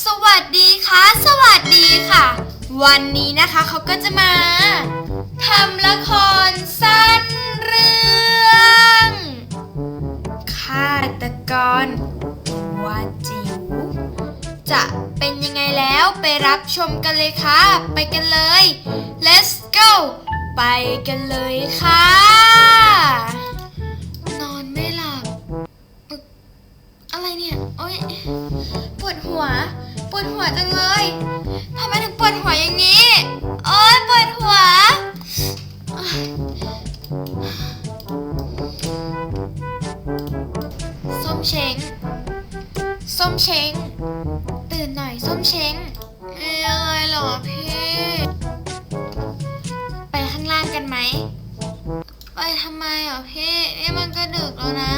สวัสดีค่ะ สวัสดีค่ะ วันนี้นะคะเขาก็จะมาทำละครสั้นเรื่องฆาตกรตัวจิ๋วจะเป็นยังไงแล้วไปรับชมกันเลยค่ะ ไปกันเลย let's go ไปกันเลยค่ะ เนี่ยโอ๊ยปวดหัว ปวดหัวจังเลยทำไมถึงปวดหัวอย่างนี้โอ๊ยปวดหัวส้มเช้งส้มเช้งตื่นหน่อยส้มเช้งมีอะไรหรอพี่ ไปข้างล่างกันไหม ไปทำไมหรอพี่นี่มันก็ดึกแล้วนะ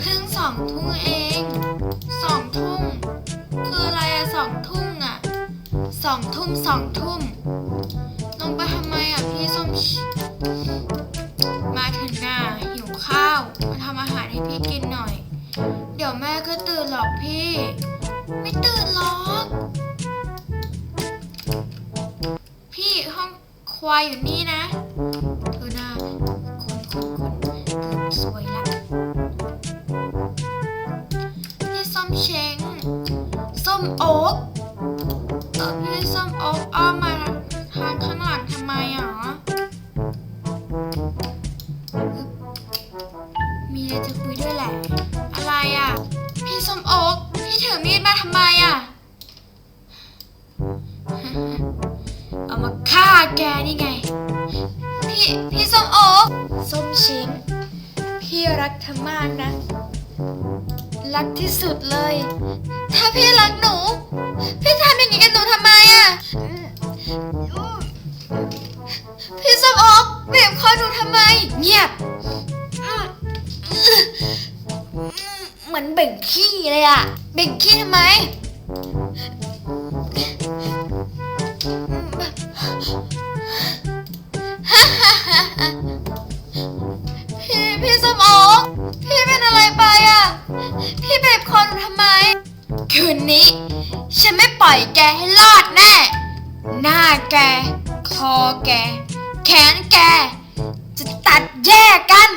เพิ่งสองทุ่มเองสองทุ่มคืออะไรอะสองทุ่มอะสองทุ่มสองทุ่มลงไปทำไมอะพี่ส้มมาถึงหน่ะหิวข้าวมาทำอาหารให้พี่กินหน่อย เดี๋ยวแม่ก็ตื่นหรอกพี่ ไม่ตื่นหรอกพี่ห้องควายอยู่นี่นะเธอหน้า มโอ๊กเออพี่ส้มโอ๊กอ้อมมาทางข้างหลังทำไมอะอึ๊บมีอะไรจะคุยด้วยแหละ อะไรอะ พี่ส้มโอ๊กพี่ถือมีดมาทำไมอะ เอามาฆ่าแกนี่ไง พี่พี่ส้มโอ๊กส้มช้งพี่รักเธอมากนะ รักที่สุดเลย ถ้าพี่รักหนู พี่ทำอย่างนี้กับหนูทำไมอะพี่สมอ๊กบีบคอหนูทำไม เงียบ เหมือนเบ่งขี้เลยอะเบ่งขี้ทำไม พี่พี่สมองพี่เป็นอะไรไปอะ พี่เบบคอหนูทำไม คืนนี้ ฉันไม่ปล่อยแกให้รอดแน่ หน้าแก คอแก แขนแก จะตัดแยกกัน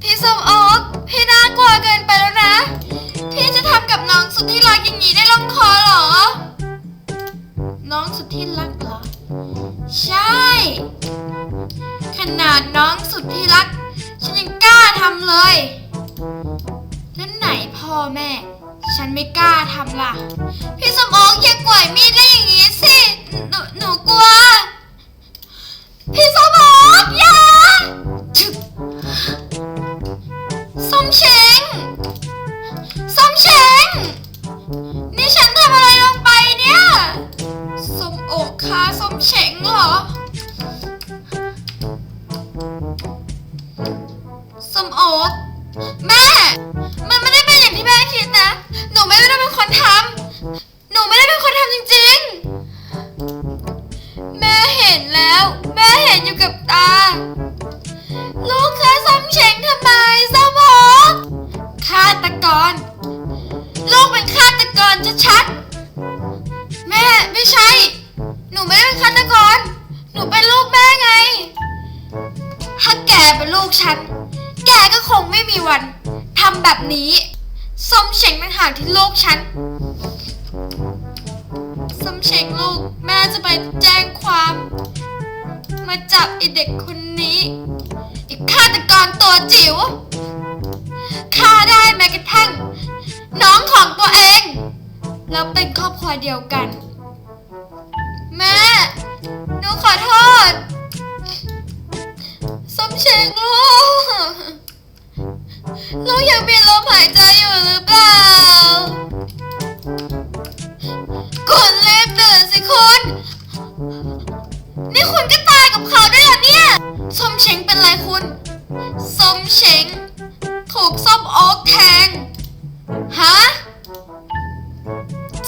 พี่สมโอกพี่น่ากลัวเกินไปแล้วนะ พี่จะทำกับน้องสุดที่รักอย่างนี้ได้ลงคอเหรอ น้องสุดที่รักเหรอ ใช่ ขนาดน้องสุดที่รัก ฉันยังกล้าทำเลยแล้วไหนพ่อแม่ ฉันไม่กล้าทำล่ะ พี่สมองอย่ากล่วยมีดได้อย่างนี้สิ หนูหนูกลัว พี่สมองอย่าชึบ นแล้ว แม่เห็นอยู่กับตา ลูกค้าส้มเชงทำไมส้มโอ๊กฆาตกร ลูกเป็นฆาตกรชัดๆแม่ไม่ใช่ หนูไม่ได้เป็นฆาตกร หนูเป็นลูกแม่ไง ถ้าแกเป็นลูกฉัน แกก็คงไม่มีวันทำแบบนี้ส้มเฉงต่างหากที่ลูกฉัน เฉงลูก แม่จะไปแจ้งความ มาจับไอเด็กคนนี้ไอีกฆาตกรตัวจิ๋วฆ่าได้แม้กระทั่ง น้องของตัวเอง แล้วเป็นครอบครัวเดียวกัน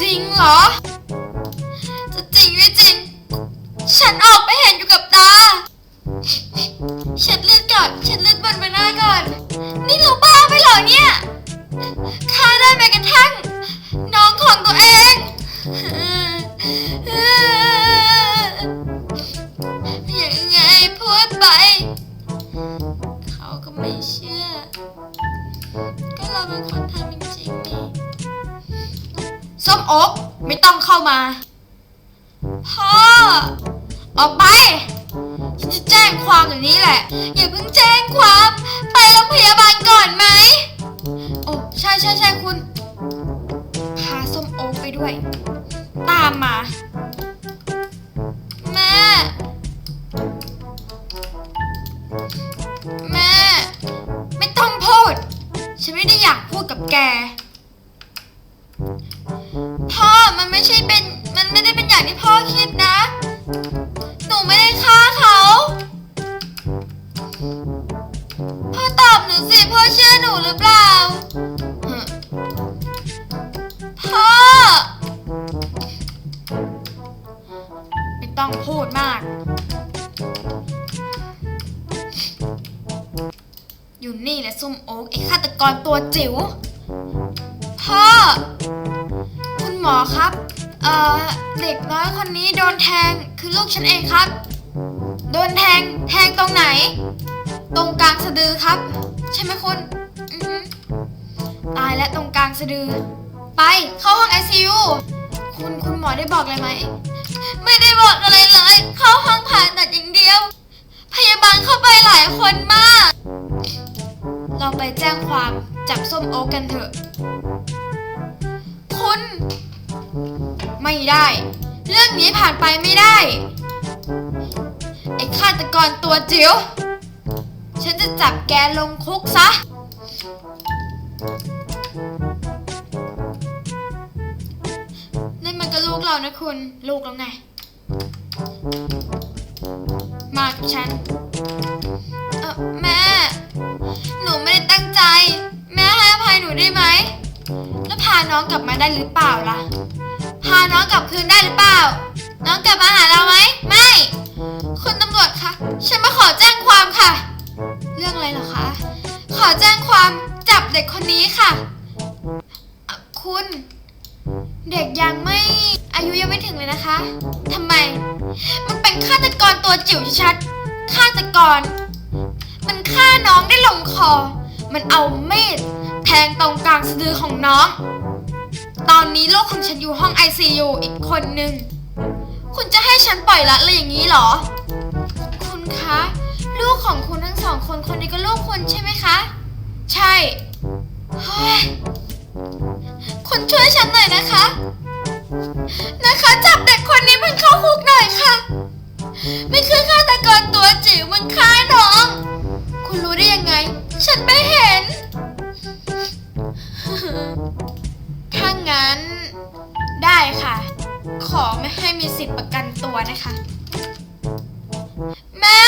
จริงเหรอ จะจริงไม่จริง ฉันออกไปเห็นอยู่กับตา เช็ดเลือดก่อนเช็ดเลือดบนใบหน้าก่อน นี่เราบ้าไปเหรอเนี่ยฆ่าได้แม้กระทั่ง น้องของตัวเองยังไงพูดไป โอ๊กไม่ต้องเข้ามา พ่อ ออกไป ฉันจะแจ้งความเดี๋ยวนี้แหละ อย่าเพิ่งแจ้งความ ไปโรงพยาบาลก่อนไหม โอ้ใช่ใช่ใช่คุณ พาส้มโอ๊กไปด้วย ตามมา แม่ แม่ ไม่ต้องพูด ฉันไม่ได้อยากพูดกับแก ไม่ใช่เป็น มันไม่ได้เป็นอย่างที่พ่อคิดนะ หนูไม่ได้ฆ่าเขา พ่อตอบหนูสิ พ่อเชื่อหนูหรือเปล่า พ่อ ไม่ต้องพูดมาก อยู่นี่แหละส้มโอ๊กไอ้ฆาตกรตัวจิ๋ว หมอครับ เอ่อ เด็กน้อยคนนี้โดนแทงคือลูกฉันเองครับ โดนแทง แทงตรงไหน ตรงกลางสะดือครับ ใช่ไหมคุณตายแล้วตรงกลางสะดือ ไปเข้าห้องไอซียูคุณคุณหมอได้บอกอะไรไหม ไม่ได้บอกอะไรเลย เข้าห้องผ่าตัดอย่างเดียว พยาบาลเข้าไปหลายคนมาก เราไปแจ้งความจับส้มโอ๊กกันเถอะ คุณ ไม่ได้ เรื่องนี้ผ่านไปไม่ได้ ไอ้ฆาตกรตัวจิ๋ว ฉันจะจับแกลงคุกซะ นั่นมันก็ลูกเรานะคุณ ลูกเราไง มากับฉัน เออแม่ หนูไม่ได้ตั้งใจ แม่ให้อภัยหนูได้ไหม แล้วพาน้องกลับมาได้หรือเปล่าล่ะ พาน้องกลับคืนได้หรือเปล่า น้องกลับมาหาเราไหม ไม่ คุณตำรวจคะ ฉันมาขอแจ้งความค่ะ เรื่องอะไรเหรอคะ ขอแจ้งความจับเด็กคนนี้ค่ะ คุณ เด็กยังไม่อายุยังไม่ถึงเลยนะคะ ทำไม มันเป็นฆาตกรตัวจิ๋วชัด ฆาตกร มันฆ่าน้องได้ลงคอ มันเอามีดแทงตรงกลางสะดือของน้อง ตอนนี้ลูกของฉันอยู่ห้อง ICU อีกคนนึง คุณจะให้ฉันปล่อยละเลยอย่างนี้เหรอ คุณคะ ลูกของคุณทั้งสองคนคนนี้ก็ลูกคุณใช่ไหมคะ ใช่เฮ้ยคุณช่วยฉันหน่อยนะคะ นะคะจับเด็กคนนี้มันเข้าคุกหน่อยค่ะ ไม่คือฆาตกรตัวจิ๋วมันฆ่าน้อง คุณรู้ได้ยังไง ฉันไม่เห็นั้นได้ค่ะ ขอไม่ให้มีสิทธิ์ประกันตัวนะคะ แม่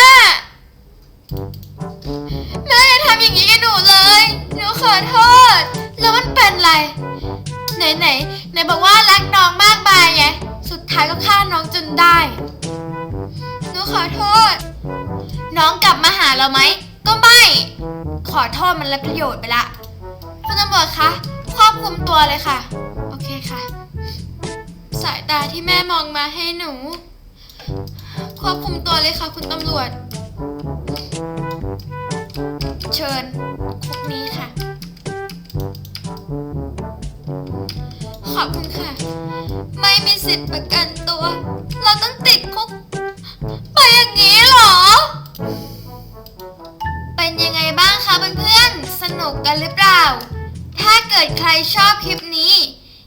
แม่อย่าทำอย่างนี้กับหนูเลย หนูขอโทษ แล้วมันเป็นไร ไหนไหนไหนบอกว่ารักน้องมากมายไง สุดท้ายก็ฆ่าน้องจนได้ หนูขอโทษ น้องกลับมาหาเราไหม ก็ไม่ ขอโทษมันไรประโยชน์ไปละคุณตำรวจคะ ควบคุมตัวเลยค่ะ เคค่ะ สายตาที่แม่มองมาให้หนู ควบคุมตัวเลยค่ะคุณตำรวจ เชิญคุกนี้ค่ะ ขอบคุณค่ะ ไม่มีสิทธิ์ประกันตัว เราต้องติดคุก ไปอย่างนี้เหรอ เป็นยังไงบ้างคะเพื่อนๆ สนุกกันหรือเปล่า ถ้าเกิดใครชอบคลิปนี้